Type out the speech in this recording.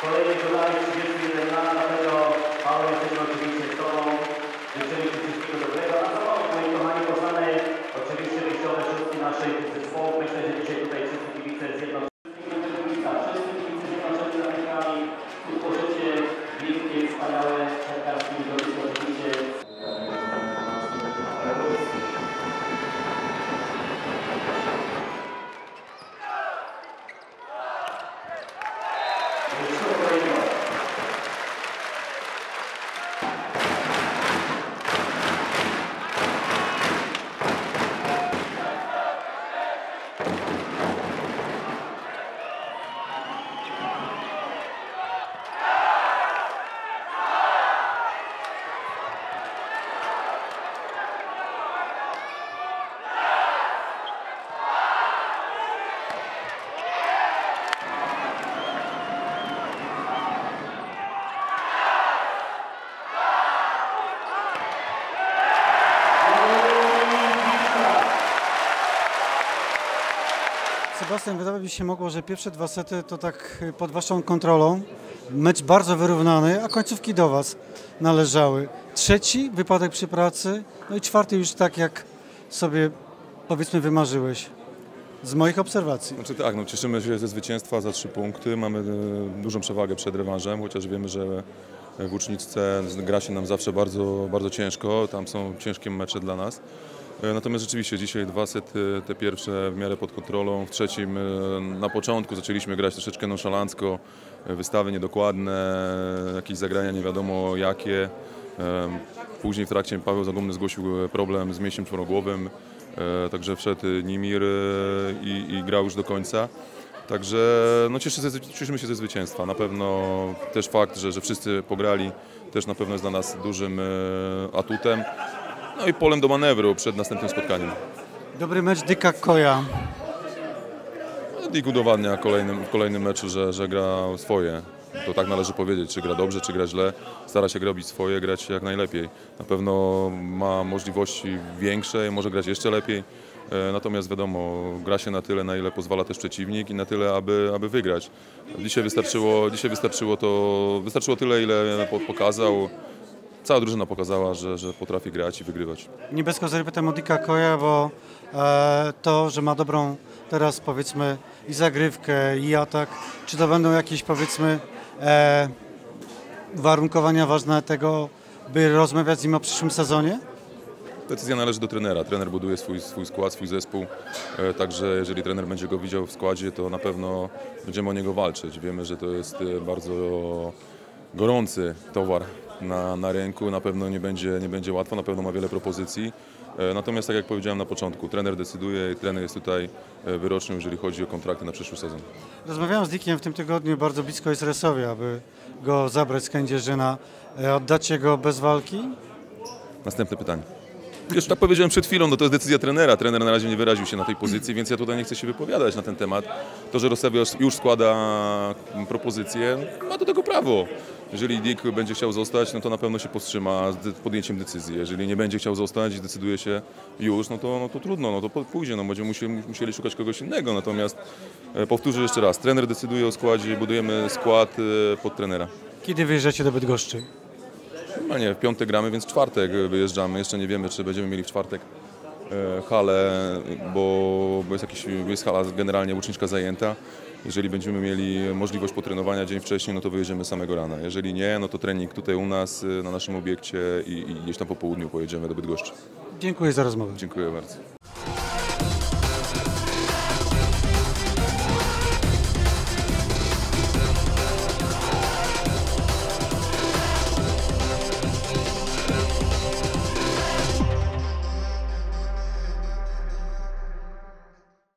Kolejny podanie Sebastian, wydawać mi się mogło, że pierwsze dwa sety to tak y, pod waszą kontrolą. Mecz bardzo wyrównany, a końcówki do was należały. Trzeci wypadek przy pracy, no i czwarty już tak jak sobie powiedzmy wymarzyłeś. Z moich obserwacji. Znaczy tak, no cieszymy się ze zwycięstwa za trzy punkty. Mamy e, dużą przewagę przed rewanżem, chociaż wiemy, że w uczniczce gra się nam zawsze bardzo, bardzo ciężko. Tam są ciężkie mecze dla nas. E, Natomiast rzeczywiście dzisiaj dwa sety, te pierwsze w miarę pod kontrolą. W trzecim e, na początku zaczęliśmy grać troszeczkę nonszalancko, e, wystawy niedokładne, jakieś zagrania nie wiadomo jakie. E, Później w trakcie Paweł Zagumny zgłosił e, problem z mięśniem czworogłowym, e, także wszedł Nimir e, i, i grał już do końca. Także no cieszymy się ze zwycięstwa. Na pewno też fakt, że, że wszyscy pograli, też na pewno jest dla nas dużym e, atutem. No i polem do manewru przed następnym spotkaniem. Dobry mecz Dyka Koja. Dick udowadnia kolejnym, w kolejnym meczu, że, że gra swoje. To tak należy powiedzieć, czy gra dobrze, czy gra źle. Stara się robić swoje, grać jak najlepiej. Na pewno ma możliwości większe, może grać jeszcze lepiej. E, Natomiast wiadomo, gra się na tyle, na ile pozwala też przeciwnik i na tyle, aby, aby wygrać. Dzisiaj wystarczyło, dzisiaj wystarczyło to, wystarczyło tyle, ile po- pokazał. Cała drużyna pokazała, że, że potrafi grać i wygrywać. Nie bez kozery pytam o Koja, bo e, to, że ma dobrą teraz powiedzmy i zagrywkę i atak, czy to będą jakieś powiedzmy e, warunkowania ważne tego, by rozmawiać z nim o przyszłym sezonie? Decyzja należy do trenera. Trener buduje swój, swój skład, swój zespół. E, Także jeżeli trener będzie go widział w składzie, to na pewno będziemy o niego walczyć. Wiemy, że to jest e, bardzo gorący towar na, na rynku. Na pewno nie będzie, nie będzie łatwo, na pewno ma wiele propozycji. E, Natomiast tak jak powiedziałem na początku, trener decyduje i trener jest tutaj e, wyroczny, jeżeli chodzi o kontrakty na przyszły sezon. Rozmawiałem z Dickiem w tym tygodniu, bardzo blisko jest Resowi, aby go zabrać z Kędzierzyna. E, oddacie go bez walki? Następne pytanie. Już tak powiedziałem przed chwilą, no to jest decyzja trenera. Trener na razie nie wyraził się na tej pozycji, więc ja tutaj nie chcę się wypowiadać na ten temat. To, że Rosewia już składa propozycję, ma do tego prawo. Jeżeli Dick będzie chciał zostać, no to na pewno się powstrzyma z podjęciem decyzji. Jeżeli nie będzie chciał zostać i decyduje się już, no to, no to trudno, no to pójdzie, no będziemy musieli, musieli szukać kogoś innego. Natomiast e, powtórzę jeszcze raz, trener decyduje o składzie, budujemy skład e, pod trenera. Kiedy wyjeżdżacie do Bydgoszczy? No nie, w piątek gramy, więc w czwartek wyjeżdżamy. Jeszcze nie wiemy, czy będziemy mieli w czwartek e, halę, bo, bo jest, jakiś, jest hala generalnie uczniczka zajęta. Jeżeli będziemy mieli możliwość potrenowania dzień wcześniej, no to wyjedziemy samego rana. Jeżeli nie, no to trening tutaj u nas, e, na naszym obiekcie i, i gdzieś tam po południu pojedziemy do Bydgoszczy. Dziękuję za rozmowę. Dziękuję bardzo.